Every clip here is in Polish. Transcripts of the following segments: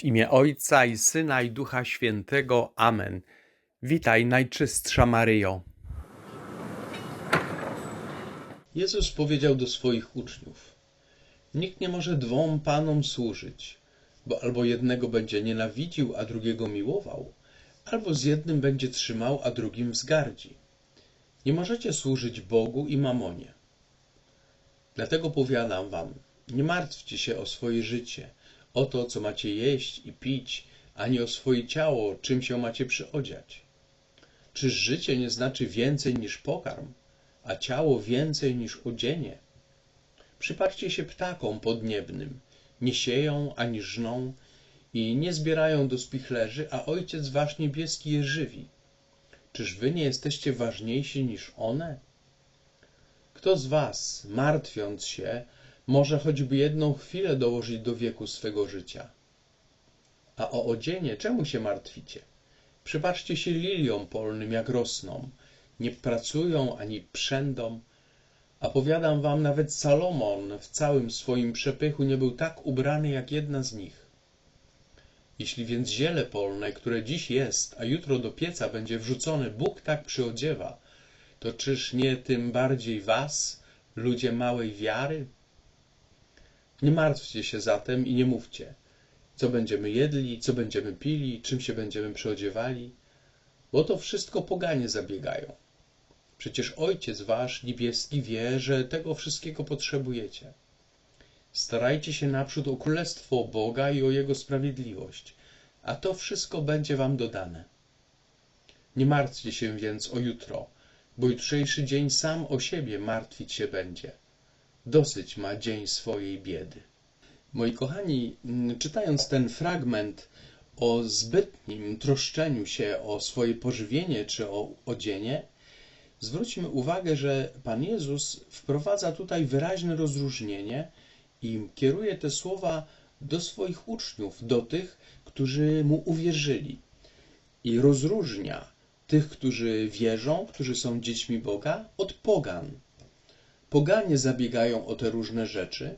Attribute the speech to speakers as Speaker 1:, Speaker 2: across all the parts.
Speaker 1: W imię Ojca i Syna i Ducha Świętego. Amen. Witaj, Najczystsza Maryjo.
Speaker 2: Jezus powiedział do swoich uczniów: Nikt nie może dwom panom służyć, bo albo jednego będzie nienawidził, a drugiego miłował, albo z jednym będzie trzymał, a drugim wzgardzi. Nie możecie służyć Bogu i mamonie. Dlatego powiadam wam: nie martwcie się o swoje życie, o to, co macie jeść i pić, ani o swoje ciało, czym się macie przyodziać. Czyż życie nie znaczy więcej niż pokarm, a ciało więcej niż odzienie? Przypatrzcie się ptakom podniebnym. Nie sieją ani żną i nie zbierają do spichlerzy, a Ojciec Wasz niebieski je żywi. Czyż Wy nie jesteście ważniejsi niż one? Kto z Was, martwiąc się, może choćby jedną chwilę dołożyć do wieku swego życia? A o odzienie czemu się martwicie? Przypatrzcie się liliom polnym, jak rosną. Nie pracują ani przędą. A powiadam wam, nawet Salomon w całym swoim przepychu nie był tak ubrany jak jedna z nich. Jeśli więc ziele polne, które dziś jest, a jutro do pieca będzie wrzucone, Bóg tak przyodziewa, to czyż nie tym bardziej was, ludzie małej wiary? Nie martwcie się zatem i nie mówcie, co będziemy jedli, co będziemy pili, czym się będziemy przyodziewali, bo to wszystko poganie zabiegają. Przecież Ojciec Wasz niebieski wie, że tego wszystkiego potrzebujecie. Starajcie się naprzód o Królestwo Boga i o Jego sprawiedliwość, a to wszystko będzie Wam dodane. Nie martwcie się więc o jutro, bo jutrzejszy dzień sam o siebie martwić się będzie. Dosyć ma dzień swojej biedy. Moi kochani, mm, czytając ten fragment o zbytnim troszczeniu się o swoje pożywienie czy o odzienie, zwróćmy uwagę, że Pan Jezus wprowadza tutaj wyraźne rozróżnienie i kieruje te słowa do swoich uczniów, do tych, którzy mu uwierzyli. I rozróżnia tych, którzy wierzą, którzy są dziećmi Boga, od pogan. Poganie zabiegają o te różne rzeczy,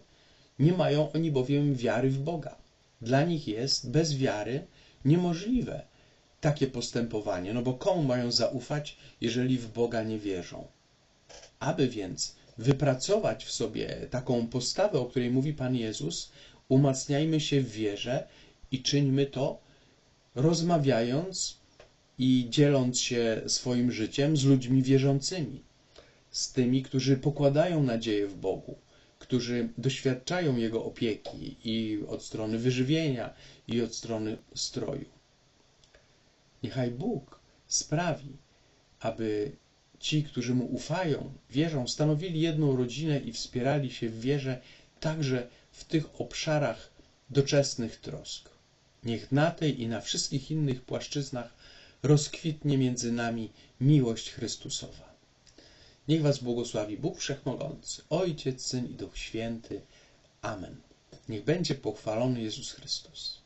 Speaker 2: nie mają oni bowiem wiary w Boga. Dla nich jest bez wiary niemożliwe takie postępowanie, no bo komu mają zaufać, jeżeli w Boga nie wierzą? Aby więc wypracować w sobie taką postawę, o której mówi Pan Jezus, umacniajmy się w wierze i czyńmy to rozmawiając i dzieląc się swoim życiem z ludźmi wierzącymi, z tymi, którzy pokładają nadzieję w Bogu, którzy doświadczają Jego opieki i od strony wyżywienia, i od strony stroju. Niechaj Bóg sprawi, aby ci, którzy Mu ufają, wierzą, stanowili jedną rodzinę i wspierali się w wierze także w tych obszarach doczesnych trosk. Niech na tej i na wszystkich innych płaszczyznach rozkwitnie między nami miłość Chrystusowa. Niech Was błogosławi Bóg Wszechmogący, Ojciec, Syn i Duch Święty. Amen. Niech będzie pochwalony Jezus Chrystus.